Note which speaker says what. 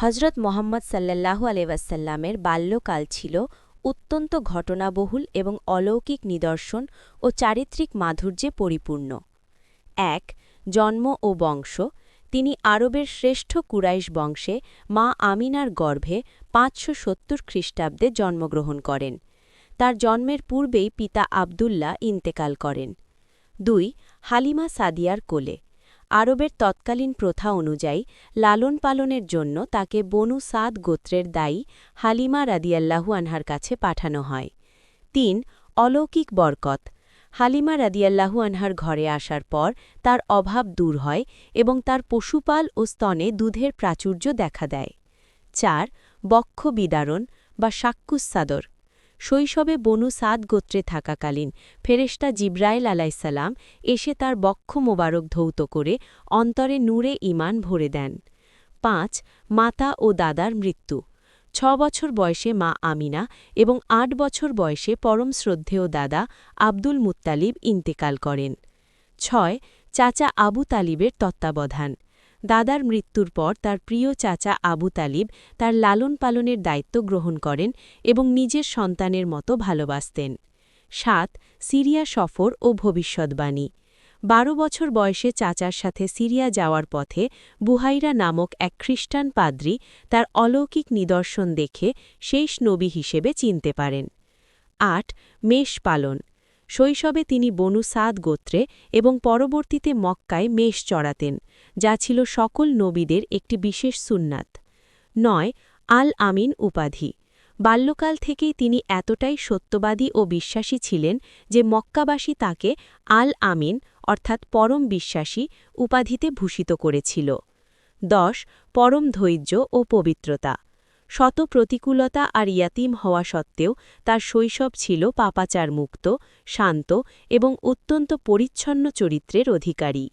Speaker 1: হজরত মোহাম্মদ সাল্লাল্লাহু আলহাসাল্লামের বাল্যকাল ছিল অত্যন্ত ঘটনাবহুল এবং অলৌকিক নিদর্শন ও চারিত্রিক মাধুর্যে পরিপূর্ণ। এক, জন্ম ও বংশ। তিনি আরবের শ্রেষ্ঠ কুরাইশ বংশে মা আমিনার গর্ভে পাঁচশো সত্তর খ্রিস্টাব্দে জন্মগ্রহণ করেন। তার জন্মের পূর্বেই পিতা আবদুল্লাহ ইন্তেকাল করেন। দুই, হালিমা সাদিয়ার কোলে। আরবের তৎকালীন প্রথা অনুযায়ী লালন পালনের জন্য তাকে বনু সাদ গোত্রের দায়ী হালিমা রাদিয়াল্লাহু আনহার কাছে পাঠানো হয়। তিন, অলৌকিক বরকত। হালিমা রাদিয়াল্লাহু আনহার ঘরে আসার পর তার অভাব দূর হয় এবং তার পশুপাল ও স্তনে দুধের প্রাচুর্য দেখা দেয়। চার, বক্ষ বিদারণ বা সাক্কুসাদর শৈশবে বনু সাদ গোত্রে থাকাকালীন ফেরেশতা জিব্রাইল আলাইসাল্লাম এসে তার বক্ষ মোবারক ধৌত করে অন্তরে নূরে ইমান ভরে দেন। পাঁচ, মাতা ও দাদার মৃত্যু। ছ বছর বয়সে মা আমিনা এবং আট বছর বয়সে পরম শ্রদ্ধেয় দাদা আব্দুল মুত্তালিব ইন্তেকাল করেন। ছয়, চাচা আবু তালিবের তত্ত্বাবধান। দাদার মৃত্যুর পর তার প্রিয় চাচা আবু তালিব তার লালন পালনের দায়িত্ব গ্রহণ করেন এবং নিজের সন্তানের মতো ভালোবাসতেন। সাত, সিরিয়া সফর ও ভবিষ্যৎবাণী। বারো বছর বয়সে চাচার সাথে সিরিয়া যাওয়ার পথে বুহাইরা নামক এক খ্রিস্টান পাদ্রি তার অলৌকিক নিদর্শন দেখে শেষ নবী হিসেবে চিনতে পারেন। আট, মেষ পালন। শৈশবে তিনি বনু সাদ গোত্রে এবং পরবর্তীতে মক্কায় মেষ চড়াতেন, যা ছিল সকল নবীদের একটি বিশেষ সুন্নাত। নয় আল আমিন উপাধি। বাল্যকাল থেকেই তিনি এতটাই সত্যবাদী ও বিশ্বাসী ছিলেন যে মক্কাবাসী তাকে আল আমিন অর্থাৎ পরম বিশ্বাসী, উপাধিতে ভূষিত করেছিল। দশ, পরম ধৈর্য ও পবিত্রতা। শত প্রতিকূলতা আর ইয়াতিম হওয়া সত্ত্বেও তার শৈশব ছিল পাপাচার মুক্ত শান্ত এবং অত্যন্ত পরিচ্ছন্ন চরিত্রের অধিকারী।